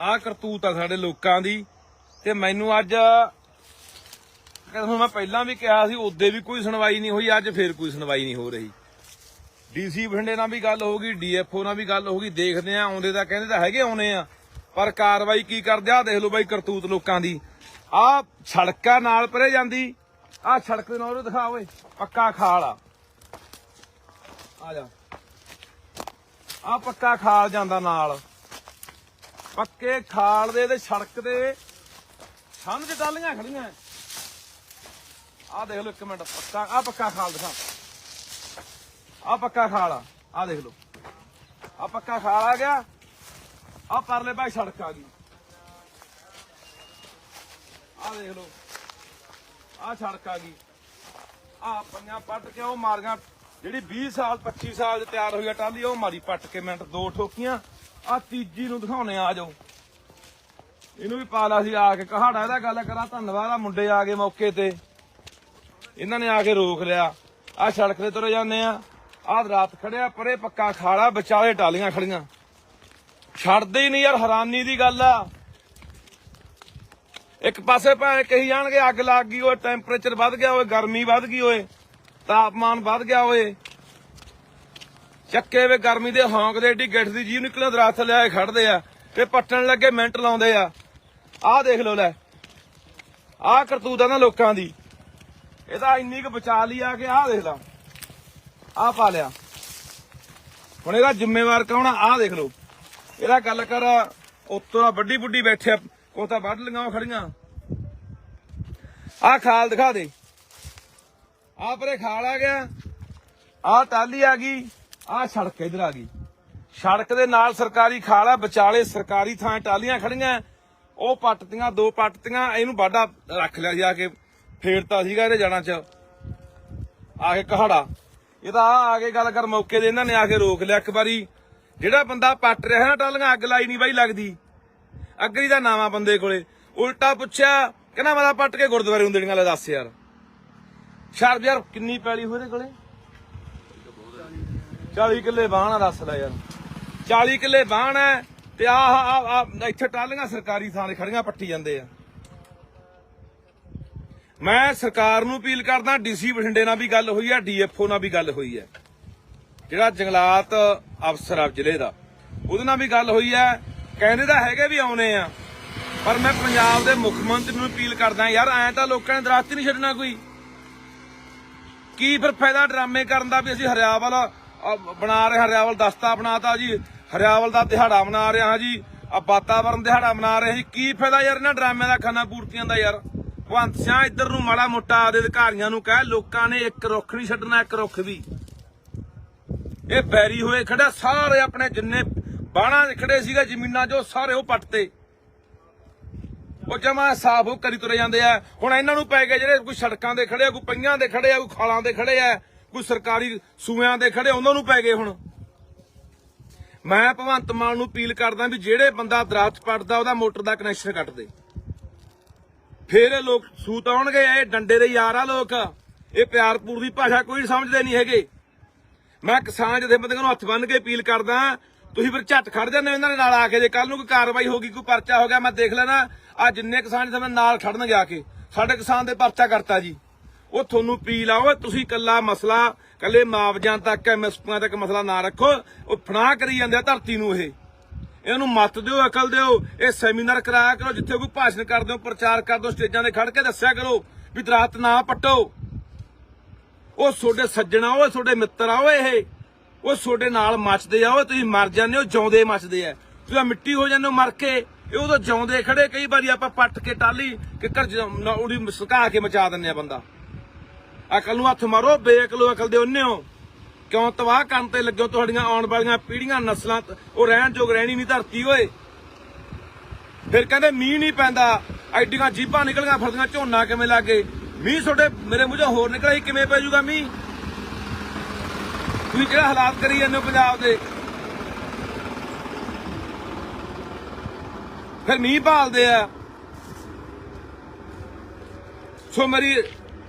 ਆਹ ਕਰਤੂਤ ਆ ਸਾਡੇ ਲੋਕਾਂ ਦੀ। ਤੇ ਮੈਨੂੰ ਅੱਜ, ਕਹਿੰਦਾ ਮੈਂ ਪਹਿਲਾਂ ਵੀ ਕਿਹਾ ਸੀ ਉਦੋਂ ਵੀ ਕੋਈ ਸੁਣਵਾਈ ਨਹੀਂ ਹੋਈ, ਅੱਜ ਫੇਰ ਕੋਈ ਸੁਣਵਾਈ ਨਹੀਂ ਹੋ ਰਹੀ। ਡੀਸੀ ਬਠਿੰਡੇ ਨਾਲ ਵੀ ਗੱਲ ਹੋ ਗਈ ਡੀਐਫਓ ਨਾਲ ਵੀ ਗੱਲ ਹੋ ਗਈ, ਦੇਖਦੇ ਆ ਆਉਂਦੇ ਤਾਂ ਕਹਿੰਦੇ ਤਾਂ ਹੈਗੇ ਆਉਣੇ ਆ। ਪਰ ਕਾਰਵਾਈ ਕੀ ਕਰਦੇ ਆ ਦੇਖ ਲਓ ਬਾਈ ਕਰਤੂਤ ਲੋਕਾਂ ਦੀ। ਆ ਸੜਕਾਂ ਨਾਲ ਪਰੇ ਜਾਂਦੀ ਆ ਸੜਕ ਦੇ ਨਾਲ ਉਹ ਦਿਖਾ ਓਏ, ਪੱਕਾ ਖਾਲ ਆ। ਆ ਜਾ। ਆ ਪੱਕਾ ਖਾਲ ਜਾਂਦਾ ਨਾਲ। ਪੱਕੇ ਖਾਲ ਦੇ ਤੇ ਸੜਕ ਦੇ। ਸਮਝ ਡਾਲੀਆਂ ਖੜੀਆਂ ਆ ਦੇਖ ਲਓ ਇੱਕ ਮਿੰਟ, ਪੱਕਾ ਆ ਪੱਕਾ ਖਾਲ ਦਿਖਾ। ਆ ਪੱਕਾ ਖਾਲ ਆ ਆ ਦੇਖ ਲਓ। ਆ ਪੱਕਾ ਖਾਲ ਆ ਗਿਆ। ਆ ਪਰਲੇ ਭਾਈ ਸੜਕ ਆ ਗਈ। ਆ ਦੇਖ ਲਓ। ਆ ਸੜਕ ਆ ਗਈ। ਆ ਪੰਜਾਂ ਪੱਟ ਕੇ ਉਹ ਮਾਰੀਆਂ ਜਿਹੜੀ 20 ਸਾਲ 25 ਸਾਲ ਚ ਤਿਆਰ ਹੋਈ ਆ ਟਾਲੀ ਉਹ ਮਾਰੀ ਪੱਟ ਕੇ ਮਿੰਟ ਦੋ ਠੋਕੀਆਂ। ਆ ਤੀਜੀ ਨੂੰ ਦਿਖਾਉਣੇ ਆ ਜਾਓ। ਇਹਨੂੰ ਵੀ ਪਾ ਲਾ ਸੀ ਆ ਕੇ। ਕਹਾੜਾ ਇਹਦਾ ਗੱਲ ਕਰਾਂ, ਧੰਨਵਾਦ ਆ ਮੁੰਡੇ ਆ ਗਏ ਮੌਕੇ ਤੇ। ਇਹਨਾਂ ਨੇ ਆ ਕੇ ਰੋਕ ਲਿਆ। ਆ ਸੜਕ ਤੇ ਤੁਰੇ ਜਾਂਦੇ ਆ। ਆਹ ਰਾਤ ਖੜਿਆ, ਪਰੇ ਪੱਕਾ ਖਾਲਾ ਵਿਚਾਲੇ ਟਾਲੀਆਂ ਖੜੀਆਂ। ਛੱਡਦੇ ਹੀ ਨਹੀਂ ਯਾਰ, ਹੈਰਾਨੀ ਦੀ ਗੱਲ ਆ। ਇੱਕ ਪਾਸੇ ਭਾਵੇਂ ਕਹੀ ਜਾਣਗੇ, ਅੱਗ ਲੱਗ ਗਈ, ਓਏ ਟੈਂਪਰੇਚਰ ਵੱਧ ਗਿਆ, ਓਏ ਗਰਮੀ ਵੱਧ ਗਈ, ਓਏ। ਤਾਪਮਾਨ ਵੱਧ ਗਿਆ ਓਏ। ਚੱਕੇ ਵੇ ਗਰਮੀ ਦੇ ਹੌਂਕ ਦੇ ਏਡੀ ਗਿੱਠ ਦੀ ਜੀਵ ਨਿਕਲੇ ਦਰਖਤ ਲਿਆਏ ਖੜਦੇ ਆ, ਤੇ ਪੱਟਣ ਲੱਗੇ ਮਿੰਟ ਲਾਉਂਦੇ ਆ। ਆਹ ਦੇਖ ਲਓ ਲੈ। ਆਹ ਕਰਤੂਤਾਂ ਨਾ ਲੋਕਾਂ ਦੀ। ਇਹਦਾ ਇੰਨੀ ਕੁ ਬਚਾ ਲਈ ਆ ਕਿ ਆਹ ਦੇਖ ਲਾ। ਆਹ ਪਾ ਲਿਆ। ਹੁਣ ਇਹਦਾ ਜ਼ਿੰਮੇਵਾਰ ਕੌਣ ਆ? ਆਹ ਦੇਖ ਲਓ। ਇਹਦਾ ਗੱਲ ਕਰ, ਉੱਤੋਂ ਦਾ ਵੱਡੀ ਬੁੱਢੀ ਬੈਠਿਆ ਉਹ ਤਾਂ ਵੱਢ ਲਈਆਂ ਉਹ ਖੜੀਆਂ। ਆਹ ਖਾਲ ਦਿਖਾ ਦੇ। ਆਹ ਪਰੇ ਖਾਲ ਆ ਗਿਆ। ਆਹ ਟਾਲੀ ਆ ਗਈ, ਆਹ ਸੜਕ ਇਧਰ ਆ ਗਈ। ਸੜਕ ਦੇ ਨਾਲ ਸਰਕਾਰੀ ਖਾਲ ਆ, ਵਿਚਾਲੇ ਸਰਕਾਰੀ ਥਾਂ ਟਾਲੀਆਂ ਖੜੀਆਂ। ਉਹ ਪੱਟਤੀਆਂ, ਦੋ ਪੱਟਤੀਆਂ, ਇਹਨੂੰ ਬਾਡਾ ਰੱਖ ਲਿਆ ਸੀ ਆ ਕੇ, ਫੇਰਤਾ ਸੀਗਾ ਇਹਦੇ ਜਾਣਾ ਚ। ਆ ਕੇ ਕਹਾੜਾ। ਇਹ ਤਾਂ ਆ ਕੇ ਗੱਲ ਕਰ, ਮੌਕੇ ਦੇ ਇਹਨਾਂ ਨੇ ਆ ਕੇ ਰੋਕ ਲਿਆ ਇੱਕ ਵਾਰੀ। ਜਿਹੜਾ ਬੰਦਾ ਪੱਟ ਰਿਹਾ ਨਾ ਟਾਲੀਆਂ ਅੱਗ ਲਾਈ ਨਹੀਂ ਬਾਈ ਲੱਗਦੀ। ਅਗਰੀ ਦਾ ਨਾਵਾ ਬੰਦੇ ਕੋਲੇ। ਉਲਟਾ ਪੁੱਛਿਆ, ਕਹਿੰਦਾ ਮੈਂ ਪੱਟ ਕੇ ਗੁਰਦੁਆਰੇ ਨੂੰ ਦੇਣੀਆਂ ਲੈ ਦੱਸ ਯਾਰ। ਸ਼ਰਬ ਯਾਰ, ਕਿੰਨੀ ਪੈਲੀ ਹੋਏ ਇਹਦੇ ਕੋਲੇ? 40 ਕਿੱਲੇ ਬਾਣ ਦੱਸ ਲੈ ਯਾਰ। 40 ਕਿੱਲੇ ਬਾਣ ਹੈ ਤੇ ਆ ਆ ਇੱਥੇ ਟਾਲੀਆਂ ਸਰਕਾਰੀ ਥਾਂ ਤੇ ਖੜੀਆਂ, ਪੱਟੀ ਜਾਂਦੇ ਆ। ਮੈਂ ਸਰਕਾਰ ਨੂੰ ਅਪੀਲ ਕਰਦਾ, ਡੀਸੀ ਬਠਿੰਡੇ ਨਾਲ ਵੀ ਗੱਲ ਹੋਈ ਹੈ ਡੀਐਫਓ ਨਾਲ ਵੀ ਗੱਲ ਹੋਈ ਹੈ ਜਿਹੜਾ ਜੰਗਲਾਤ ਅਫਸਰ ਆ ਜ਼ਿਲ੍ਹੇ ਦਾ, ਉਹਦੇ ਨਾਲ ਵੀ ਗੱਲ ਹੋਈ ਹੈ ਕਹਿੰਦੇ ਤਾਂ ਹੈਗੇ ਵੀ ਆਉਣੇ ਆ, ਪਰ ਮੈਂ ਪੰਜਾਬ ਦੇ ਮੁੱਖ ਮੰਤਰੀ ਨੂੰ ਅਪੀਲ ਕਰਦਾ, ਯਾਰ ਐਂ ਤਾਂ ਲੋਕਾਂ ਨੇ ਦਰਖਤ ਹੀ ਨਹੀਂ ਛੱਡਣਾ ਕੋਈ। ਕੀ ਫਿਰ ਫਾਇਦਾ ਡਰਾਮੇ ਕਰਨ ਦਾ ਵੀ ਅਸੀਂ ਹਰਿਆਵਲ ਬਣਾ ਰਹੇ ਹਰਿਆਵਲ ਦਸਤਾ ਬਣਾਤਾ ਜੀ। ਹਰਿਆਵਲ ਦਾ ਦਿਹਾੜਾ ਮਨਾ ਰਹੇ ਹਾਂ ਜੀ। ਆ ਵਾਤਾਵਰਨ ਦਿਹਾੜਾ ਮਨਾ ਰਹੇ ਜੀ। ਕੀ ਫਾਇਦਾ ਯਾਰ ਇਹਨਾਂ ਡਰਾਮਿਆਂ ਦਾ, ਖਾਨਾ ਪੂਰਤੀਆਂ ਦਾ ਯਾਰ? ਭਗਵੰਤ ਸਿੰਘ ਇੱਧਰ ਨੂੰ ਮਾੜਾ ਮੋਟਾ ਆਦੇ ਅਧਿਕਾਰੀਆਂ ਨੂੰ ਕਹਿ, ਲੋਕਾਂ ਨੇ ਇੱਕ ਰੁੱਖ ਨਹੀਂ ਛੱਡਣਾ, ਇੱਕ ਰੁੱਖ ਵੀ। ਇਹ ਬੈਰੀ ਹੋਏ ਖੜਾ ਸਾਰੇ ਆਪਣੇ ਜਿੰਨੇ ਬਾਣਾ ਖੜੇ ਸੀਗੇ, ਜ਼ਮੀਨਾਂ ਜੋ ਸਾਰੇ ਉਹ ਪੱਟਤੇ ਉਹ ਜਮਾ ਸਾਫ਼ ਉਹ ਕਰੀ ਤੁਰੇ ਜਾਂਦੇ ਆ। ਹੁਣ ਇਹਨਾਂ ਨੂੰ ਪੈ ਗਏ ਜਿਹੜੇ ਕੋਈ ਸੜਕਾਂ ਦੇ ਖੜੇ ਆ, ਕੋਈ ਪਈਆਂ ਦੇ ਖੜੇ ਆ, ਕੋਈ ਖਾਲਾਂ ਦੇ ਖੜੇ ਆ, ਕੋਈ ਸਰਕਾਰੀ ਸੂਆਂ ਦੇ ਖੜੇ ਉਹਨਾਂ ਨੂੰ ਪੈ ਗਏ ਹੁਣ। ਮੈਂ ਭਗਵੰਤ ਮਾਨ ਨੂੰ ਅਪੀਲ ਕਰਦਾ ਵੀ ਜਿਹੜੇ ਬੰਦਾ ਦਰਖਤ ਪੱਟਦਾ ਉਹਦਾ ਮੋਟਰ ਦਾ ਕਨੈਕਸ਼ਨ ਕੱਟ ਦੇ। ਫੇਰ ਇਹ ਲੋਕ ਸੂਤ ਆਉਣਗੇ, ਇਹ ਡੰਡੇ ਦੇ ਯਾਰ ਆ ਲੋਕ। ਇਹ ਪਿਆਰਪੂਰ ਦੀ ਭਾਸ਼ਾ ਕੋਈ ਸਮਝਦੇ ਨਹੀਂ ਹੈਗੇ। ਮੈਂ ਕਿਸਾਨ ਜਥੇਬੰਦੀਆਂ ਨੂੰ ਹੱਥ ਬੰਨ੍ਹ ਕੇ ਅਪੀਲ ਕਰਦਾ, ਤੁਸੀਂ ਫਿਰ ਝੱਟ ਖੜ ਜਾਂਦੇ ਹੋ ਇਹਨਾਂ ਦੇ ਨਾਲ ਆ ਕੇ, ਜੇ ਕੱਲ ਨੂੰ ਕੋਈ ਕਾਰਵਾਈ ਹੋਗੀ ਕੋਈ ਪਰਚਾ ਹੋ ਗਿਆ, ਮੈਂ ਦੇਖ ਲੈਣਾ। ਆ ਜਿੰਨੇ ਕਿਸਾਨ ਜਥੇਬੰਦ ਨਾਲ ਖੜਨ ਆ ਕੇ, ਸਾਡੇ ਕਿਸਾਨ ਦੇ ਪਰਚਾ ਕਰਤਾ ਜੀ। ਉਹ ਤੁਹਾਨੂੰ ਅਪੀਲ ਆ ਤੁਸੀਂ ਕੱਲਾ ਮਸਲਾ ਕੱਲੇ ਮੁਆਵਜ਼ਿਆਂ ਤੱਕ ਐਮਐਸਪੀਆਂ ਤੱਕ ਮਸਲਾ ਨਾ ਰੱਖੋ। ਉਹ ਫਨਾ ਕਰੀ ਜਾਂਦੇ ਆ ਧਰਤੀ ਨੂੰ ਇਹ। ਇਹਨੂੰ ਮੱਤ ਦਿਓ, ਅਕਲ ਦਿਓ, ਇਹ ਸੈਮੀਨਾਰ ਕਰਾਇਆ ਕਰੋ, ਜਿੱਥੇ ਕੋਈ ਭਾਸ਼ਣ ਕਰਦੇ ਹੋ ਪ੍ਰਚਾਰ ਕਰਦੇ ਹੋ ਸਟੇਜਾਂ ਤੇ ਖੜ ਕੇ ਦੱਸਿਆ ਕਰੋ ਵੀ ਦਰਖਤ ਨਾ ਪੱਟੋ। ਉਹ ਤੁਹਾਡੇ ਸੱਜਣਾ ਓਏ ਤੁਹਾਡੇ ਮਿੱਤਰ ਆ ਓਏ ਇਹ। ਉਹ ਤੁਹਾਡੇ ਨਾਲ ਮੱਚਦੇ ਆ ਓਏ ਤੁਸੀਂ ਮਰ ਜਾਂਦੇ ਹੋ, ਜਿਉਂਦੇ ਮੱਚਦੇ ਆ। ਤੁਸੀਂ ਮਿੱਟੀ ਹੋ ਜਾਂਦੇ ਹੋ, ਮਰ ਕੇ। ਇਹ ਉਦੋਂ ਜਿਉਂਦੇ ਖੜੇ, ਕਈ ਵਾਰੀ ਆਪਾਂ ਪੱਟ ਕੇ ਟਾਲੀ ਕਿੱਕਰ ਉਹਦੀ ਸੁਕਾ ਕੇ ਮਚਾ ਦਿੰਦੇ ਆ ਬੰਦਾ। ਅਕਲ ਨੂੰ ਹੱਥ ਮਾਰੋ, ਬੇਅਕਲੋ ਅਕਲ ਦੇ ਉਹਨੇ ਹੋ। ਕਿਉਂ ਤਬਾਹ ਕਰਨ ਤੇ ਲੱਗਿਓ ਤੁਹਾਡੀਆਂ ਆਉਣ ਵਾਲੀਆਂ ਪੀੜ੍ਹੀਆਂ, ਨਸਲਾਂ, ਉਹ ਰਹਿਣ ਜੋਗ ਰਹਿਣੀ ਨਹੀਂ ਧਰਤੀ ਓਏ। ਫਿਰ ਕਹਿੰਦੇ ਮੀਂਹ ਨਹੀਂ ਪੈਂਦਾ, ਐਡੀਆਂ ਜੀਬਾਂ ਨਿਕਲੀਆਂ ਫਰਦੀਆਂ ਝੋਨਾ ਕਿਵੇਂ ਲੱਗੇ? ਮੀਂਹ ਤੁਹਾਡੇ ਮੇਰੇ ਮੂੰਹੋਂ ਹੋਰ ਨਿਕਲਿਆ ਕਿਵੇਂ ਪੈ ਜਾਊਗਾ ਮੀਂਹ? ਤੁਸੀਂ ਕਿਹੜਾ ਹਾਲਾਤ ਕਰੀ ਜਾਂਦੇ ਹੋ ਪੰਜਾਬ ਦੇ? ਫਿਰ ਮੀਂਹ ਭਾਲਦੇ ਆ। ਸੋ ਮੇਰੀ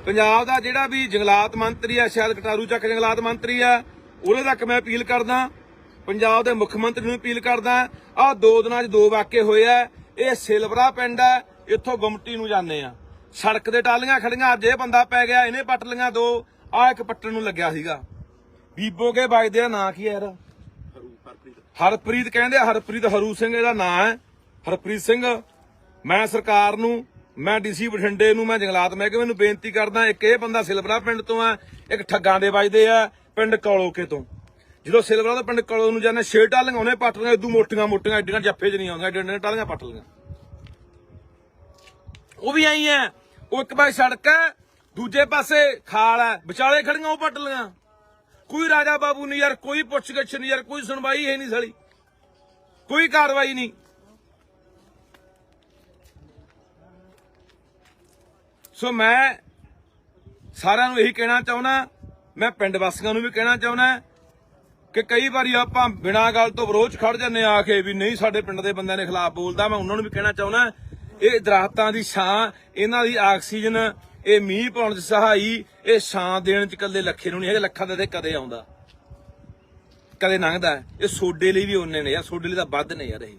ਪੰਜਾਬ ਦਾ ਜਿਹੜਾ ਵੀ ਜੰਗਲਾਤ ਮੰਤਰੀ ਆ ਸ਼ਾਇਦ ਕਟਾਰੂ ਚੱਕ ਜੰਗਲਾਤ ਮੰਤਰੀ ਆ ਉਹਦੇ ਤੱਕ ਮੈਂ ਅਪੀਲ ਕਰਦਾ। ਪੰਜਾਬ ਦੇ ਮੁੱਖ ਮੰਤਰੀ ਨੂੰ ਅਪੀਲ ਕਰਦਾ। ਆ ਦੋ ਦਿਨਾਂ 'ਚ ਦੋ ਵਾਕੇ ਹੋਏ ਆ। ਇਹ ਸਿਲਵਰਾ ਪਿੰਡ ਹੈ ਇੱਥੋਂ ਗੁਮਟੀ ਨੂੰ ਜਾਂਦੇ ਆ। ਸੜਕ ਦੇ ਟਾਲੀਆਂ ਖੜੀਆਂ ਅੱਜ ਇਹ ਬੰਦਾ ਪੈ ਗਿਆ ਇਹਨੇ ਪੱਟ ਲੀਆਂ ਦੋ। ਆ ਇੱਕ ਪੱਟਣ ਨੂੰ ਲੱਗਿਆ ਸੀਗਾ। ਬੀਬੋ ਕੇ ਬਾਈ ਦਾ ਨਾਂ ਕੀ ਯਾਰ ਹਰਪ੍ਰੀਤ ਕਹਿੰਦੇ ਆ, ਹਰਪ੍ਰੀਤ ਹਰੂ ਸਿੰਘ ਇਹਦਾ ਨਾਂ ਹੈ। ਹਰਪ੍ਰੀਤ ਸਿੰਘ, ਮੈਂ ਸਰਕਾਰ ਨੂੰ, ਮੈਂ ਡੀਸੀ ਬਠਿੰਡੇ ਨੂੰ, ਮੈਂ ਜੰਗਲਾਤ ਮਹਿਕਮੇ ਨੂੰ ਬੇਨਤੀ ਕਰਦਾ, ਇੱਕ ਇਹ ਬੰਦਾ ਸਿਲਵਰਾ ਪਿੰਡ ਤੋਂ ਆ ਇੱਕ ਠੱਗਾਂ ਦੇ ਵੱਜਦੇ ਆ, ਪਿੰਡ ਕੌਲੋਕੇ ਤੋਂ। ਜਦੋਂ ਸਿਲਵਰਾ ਤੋਂ ਪਿੰਡ ਕੌਲੋ ਨੂੰ ਜਾਂਦੇ, ਛੇ ਟਾਲੀਆਂ ਉਹਨੇ ਪੱਟ ਲਈਆਂ ਇਦੋਂ ਮੋਟੀਆਂ ਮੋਟੀਆਂ, ਐਡੀਆਂ ਜੱਫੇ 'ਚ ਨਹੀਂ ਆਉਂਦੀਆਂ, ਐਡੀਆਂ ਐਡੀਆਂ ਟਾਲੀਆਂ ਪੱਟ ਲਈਆਂ। ਉਹ ਵੀ ਆਈ ਐ ਉਹ ਇੱਕ ਪਾਸੇ ਸੜਕ ਹੈ, ਦੂਜੇ ਪਾਸੇ ਖਾਲ ਹੈ, ਵਿਚਾਲੇ ਖੜੀਆਂ, ਉਹ ਪੱਟ ਲਈਆਂ। ਕੋਈ ਰਾਜਾ ਬਾਬੂ ਨਹੀਂ ਯਾਰ, ਕੋਈ ਪੁੱਛਗਿੱਛ ਨਹੀਂ ਯਾਰ, ਕੋਈ ਸੁਣਵਾਈ ਹੈ ਨਹੀਂ ਸਾਲੀ। ਕੋਈ ਕਾਰਵਾਈ ਨਹੀਂ। ਸੋ ਮੈਂ ਸਾਰਿਆਂ ਨੂੰ ਇਹੀ ਕਹਿਣਾ ਚਾਹੁੰਦਾ, ਮੈਂ ਪਿੰਡ ਵਾਸੀਆਂ ਨੂੰ ਵੀ ਕਹਿਣਾ ਚਾਹੁੰਦਾ ਕਿ ਕਈ ਵਾਰੀ ਆਪਾਂ ਬਿਨਾਂ ਗੱਲ ਤੋਂ ਵਿਰੋਧ ਖੜ ਜਾਂਦੇ ਆ ਕੇ ਵੀ ਨਹੀਂ ਸਾਡੇ ਪਿੰਡ ਦੇ ਬੰਦਿਆਂ ਦੇ ਖਿਲਾਫ ਬੋਲਦਾ ਮੈਂ ਉਹਨਾਂ ਨੂੰ ਵੀ ਕਹਿਣਾ ਚਾਹੁੰਦਾ, ਇਹ ਦਰਖਤਾਂ ਦੀ ਛਾਂ, ਇਹਨਾਂ ਦੀ ਆਕਸੀਜਨ, ਇਹ ਮੀਂਹ ਪਾਉਣ 'ਚ ਸਹਾਈ, ਇਹ ਛਾਂ ਦੇਣ 'ਚ ਕੱਲੇ ਲੱਖੇ ਨੂੰ ਨਹੀਂ ਹੈਗੇ, ਲੱਖਾਂ ਦਾ ਤੇ ਕਦੇ ਆਉਂਦਾ। ਕਦੇ ਲੰਘਦਾ ਇਹ ਸੋਡੇ ਲਈ ਵੀ ਉਹਨੇ ਨੇ ਯਾਰ, ਸੋਡੇ ਲਈ ਤਾਂ ਵੱਧ ਨੇ ਯਾਰ ਇਹ।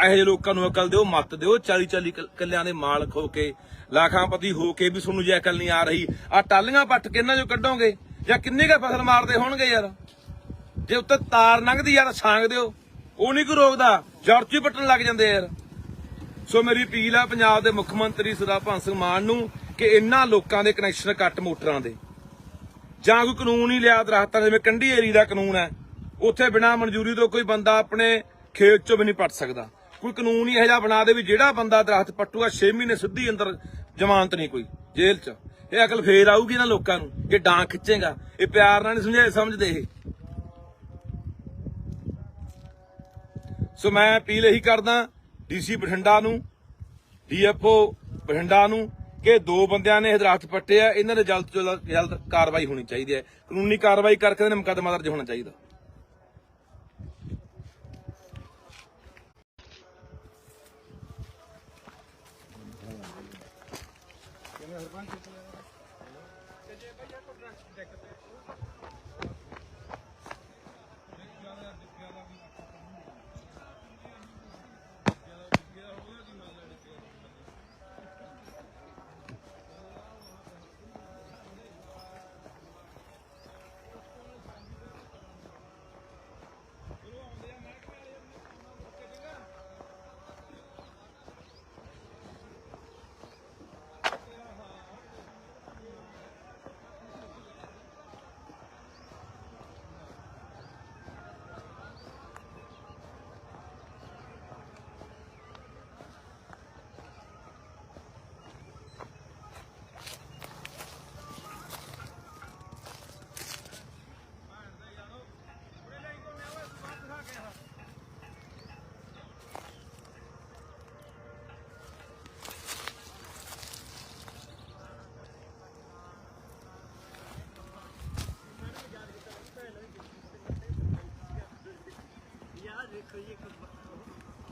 ਇਹੋ ਜਿਹੇ ਲੋਕਾਂ ਨੂੰ ਅਕਲ ਦਿਓ, ਮੱਤ ਦਿਓ 40 40 ਕੱਲਿਆਂ ਦੇ ਮਾਲਕ ਹੋ ਕੇ ਲੱਖਾਂਪਤੀ ਹੋ ਕੇ ਵੀ ਤੁਹਾਨੂੰ ਜੇ ਅਕਲ ਨਹੀਂ ਆ ਰਹੀ। ਆ ਟਾਲੀਆਂ ਪੱਟ ਕੇ ਇਹਨਾਂ ਕੱਢੋਗੇ? ਜਾਂ ਕਿੰਨੇ ਕਾ ਫਸਲ ਮਾਰਦੇ ਹੋਣਗੇ ਯਾਰ? ਜੇ ਉੱਤੇ ਤਾਰ ਲੰਘਦੀ ਯਾਰ ਛਾਂਗ ਦਿਓ। ਉਹ ਨਹੀਂ ਕੋਈ ਰੋਕਦਾ। ਜੜ 'ਚ ਪੱਟਣ ਲੱਗ ਜਾਂਦੇ ਯਾਰ। ਸੋ ਮੇਰੀ ਅਪੀਲ ਆ ਪੰਜਾਬ ਦੇ ਮੁੱਖ ਮੰਤਰੀ ਸਰਦਾਰ ਭਗਵੰਤ ਸਿੰਘ ਮਾਨ ਨੂੰ ਕਿ ਇਹਨਾਂ ਲੋਕਾਂ ਦੇ ਕਨੈਕਸ਼ਨ ਕੱਟ ਮੋਟਰਾਂ ਦੇ। ਜਾਂ ਕੋਈ ਕਾਨੂੰਨ ਹੀ ਲਿਆ ਦਰਖਤਾਂ ਜਿਵੇਂ ਕੰਢੀ ਏਰੀ ਦਾ ਕਾਨੂੰਨ ਹੈ। ਉੱਥੇ ਬਿਨਾਂ ਮਨਜ਼ੂਰੀ ਤੋਂ ਕੋਈ ਬੰਦਾ ਆਪਣੇ ਖੇਤ 'ਚੋਂ ਵੀ ਨਹੀਂ ਪੱਟ ਸਕਦਾ। ਕੋਈ ਕਾਨੂੰਨ ਹੀ ਇਹੋ ਜਿਹਾ ਬਣਾ ਦੇ ਵੀ ਜਿਹੜਾ ਬੰਦਾ ਦਰਖਤ ਪੱਟੂਗਾ 6 ਮਹੀਨੇ ਸਿੱਧੀ ਅੰਦਰ ਜ਼ਮਾਨਤ ਨਹੀਂ ਕੋਈ, ਜੇਲ੍ਹ 'ਚ। ਇਹ ਅਕਲ ਫੇਰ ਆਊਗੀ ਨਾ ਲੋਕਾਂ ਨੂੰ ਇਹ ਡਾਂ ਖਿੱਚੇਗਾ। ਇਹ ਪਿਆਰ ਨਾਲ ਨਹੀਂ ਸਮਝਾਏ ਸਮਝਦੇ ਇਹ। ਸੋ ਮੈਂ ਅਪੀਲ ਇਹੀ ਕਰਦਾ, ਡੀਸੀ ਬਠਿੰਡਾ ਨੂੰ, ਡੀਐਫਓ ਬਠਿੰਡਾ ਨੂੰ, ਕਿ ਦੋ ਬੰਦਿਆਂ ਨੇ ਇਹ ਪੱਟੇ ਆ, ਇਹਨਾਂ ਦੇ ਜਲਦ ਤੋਂ ਜਲਦ ਜਲਦ ਕਾਰਵਾਈ ਹੋਣੀ ਚਾਹੀਦੀ ਹੈ। ਕਾਨੂੰਨੀ ਕਾਰਵਾਈ ਕਰਕੇ ਇਹਨਾਂ ਮੁਕੱਦਮਾ ਦਰਜ ਹੋਣਾ ਚਾਹੀਦਾ। ਸਰਪੰਚ ਤੇ ਜੇ ਭਈਆ ਕੋਈ ਟਰੱਕ ਦਿੱਕਤ ਹੈ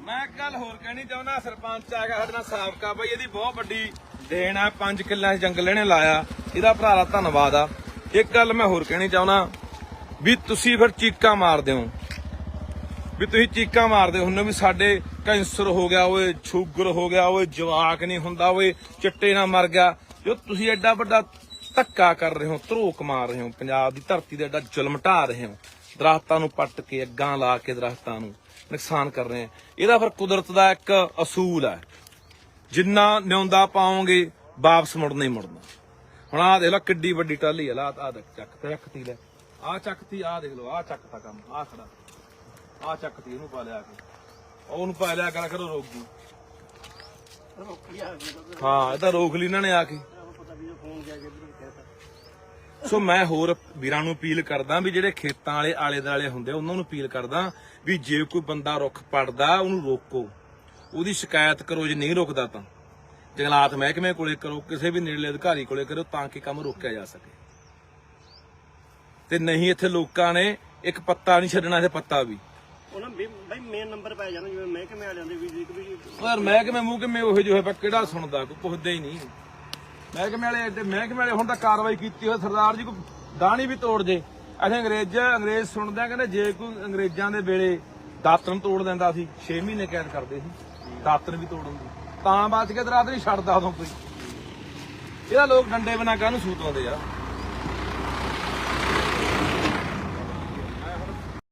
ਮੈਂ ਇੱਕ ਗੱਲ ਹੋਰ ਕਹਿਣੀ ਚਾਹੁੰਦਾ, ਸਰਪੰਚ ਆ ਗਿਆ ਸਾਡੇ ਨਾਲ ਸਾਬਕਾ ਬਈ, ਇਹਦੀ ਬਹੁਤ ਵੱਡੀ ਦੇਣ ਆ 5 ਕਿੱਲਿਆਂ ਜੰਗਲ ਇਹਨੇ ਲਾਇਆ, ਇਹਦਾ ਭਰਾ ਦਾ ਧੰਨਵਾਦ ਆ। ਇੱਕ ਗੱਲ ਮੈਂ ਹੋਰ ਕਹਿਣੀ ਚਾਹੁੰਦਾ, ਵੀ ਤੁਸੀਂ ਫਿਰ ਚੀਕਾਂ ਮਾਰਦੇ ਹੋ। ਵੀ ਤੁਸੀਂ ਚੀਕਾਂ ਮਾਰਦੇ ਹੁੰਦੇ ਵੀ ਸਾਡੇ ਕੈਂਸਰ ਹੋ ਗਿਆ, ਓਏ ਸ਼ੂਗਰ ਹੋ ਗਿਆ, ਓਏ ਜਵਾਕ ਨਹੀਂ ਹੁੰਦਾ, ਓਏ ਚਿੱਟੇ ਨਾਲ ਮਰ ਗਿਆ। ਜੋ ਤੁਸੀਂ ਐਡਾ ਵੱਡਾ ਧੱਕਾ ਕਰ ਰਹੇ ਹੋ, ਧਰੋਕ ਮਾਰ ਰਹੇ ਹੋ, ਪੰਜਾਬ ਦੀ ਧਰਤੀ ਦੇ ਐਡਾ ਜ਼ੁਲਮ ਢਾ ਰਹੇ ਹੋ, ਦਰਖਤਾਂ ਨੂੰ ਪੱਟ ਕੇ, ਅੱਗਾਂ ਲਾ ਕੇ ਦਰਖਤਾਂ ਨੂੰ। ਨੁਕਸਾਨ ਕਰ ਰਹੇ ਹੋ ਇਹਦਾ ਫਿਰ ਕੁਦਰਤ ਦਾ ਇੱਕ ਅਸੂਲ ਹੈ ਜਿੰਨਾ ਨਿਉਂਦਾ ਪਾਓਗੇ ਵਾਪਸ ਮੁੜਨਾ ਹੀ ਮੁੜਨਾ। ਹੁਣ ਆਹ ਦੇਖ ਲਓ ਕਿੱਡੀ ਵੱਡੀ ਟਾਲੀ ਆ। ਲਾ ਆ ਦੇਖ ਚੱਕ ਤੇ ਰੱਖਤੀ ਲੈ। ਆਹ ਚੱਕਤੀ ਆਹ ਦੇਖ ਲਓ ਆਹ ਚੱਕਤਾ ਕੰਮ ਆਹ ਖੜਾ। ਆਹ ਚੱਕਤੀ ਇਹਨੂੰ ਪਾ ਲਿਆ ਕੇ। ਉਹ ਉਹਨੂੰ ਪਾ ਲਿਆ ਕਰ ਕਰੋ ਰੋਕ ਗਈ। ਹਾਂ ਇਹ ਤਾਂ ਰੋਕ ਲਈ ਇਹਨਾਂ ਨੇ ਆ ਕੇ। ਸੋ ਮੈਂ ਹੋਰ ਵੀਰਾਂ ਨੂੰ ਅਪੀਲ ਕਰਦਾ ਵੀ ਜਿਹੜੇ ਖੇਤਾਂ ਵਾਲੇ ਆਲੇ ਦੁਆਲੇ ਹੁੰਦੇ ਉਹਨਾਂ ਨੂੰ ਅਪੀਲ ਕਰਦਾ ਵੀ ਜੇ ਕੋਈ ਬੰਦਾ ਰੁੱਖ ਪੜਦਾ ਉਹਨੂੰ ਰੋਕੋ। ਉਹਦੀ ਸ਼ਿਕਾਇਤ ਕਰੋ ਜੇ ਨਹੀਂ ਰੁਕਦਾ ਤਾਂ। ਜੰਗਲਾਤ ਮਹਿਕਮੇ ਕੋਲੇ ਕਰੋ ਕਿਸੇ ਵੀ ਨੇੜਲੇ ਅਧਿਕਾਰੀ ਕੋਲੇ ਕਰੋ ਤਾਂ ਕਿ ਕੰਮ ਰੋਕਿਆ ਜਾ ਸਕੇ। ਤੇ ਨਹੀਂ ਇੱਥੇ ਲੋਕਾਂ ਨੇ ਇੱਕ ਪੱਤਾ ਨਹੀਂ ਛੱਡਣਾ ਇੱਥੇ ਪੱਤਾ ਵੀ। ਉਹਨਾਂ ਵੀ ਬਾਈ ਮੇਨ ਨੰਬਰ ਪੈ ਜਾਣਾ ਜਿਵੇਂ ਮਹਿਕਮੇ ਵਾਲਿਆਂ ਦੇ ਵੀ ਇੱਕ ਵੀ ਯਾਰ ਮਹਿਕਮੇ ਮੂੰਹ ਕਿਵੇਂ ਉਹੋ ਜਿਹੇ ਹੋਏ ਪਾ ਕਿਹੜਾ ਸੁਣਦਾ ਕੋਈ ਪੁੱਛਦਾ ਹੀ ਨਹੀਂ। ਮਹਿਕਮੇ ਵਾਲੇ ਐਡੇ ਮਹਿਕਮੇ ਵਾਲੇ ਹੁਣ ਤਾਂ ਕਾਰਵਾਈ ਕੀਤੀ ਹੋਈ ਸਰਦਾਰ ਜੀ ਕੋ ਦਾਣੀ ਵੀ ਤੋੜ ਜੇ। ਅਸੀਂ ਅੰਗਰੇਜ਼ ਅੰਗਰੇਜ਼ ਸੁਣਦੇ ਆ, ਕਹਿੰਦੇ ਜੇ ਕੋਈ ਅੰਗਰੇਜ਼ਾਂ ਦੇ ਵੇਲੇ ਦਾਤਨ ਤੋੜ ਦਿੰਦਾ ਸੀ 6 ਮਹੀਨੇ ਕੈਦ ਕਰਦੇ ਸੀ ਦਾਤਨ ਵੀ ਤੋੜ ਦੀ। ਤਾਂ ਬਚ ਕੇ ਦਰਾਤ ਨਹੀਂ ਛੱਡਦਾ ਉਦੋਂ ਕੋਈ। ਇਹਦਾ ਲੋਕ ਡੰਡੇ ਬਣਾ ਕਾਹਨੂੰ ਸੂਤ ਆਉਂਦੇ ਆ?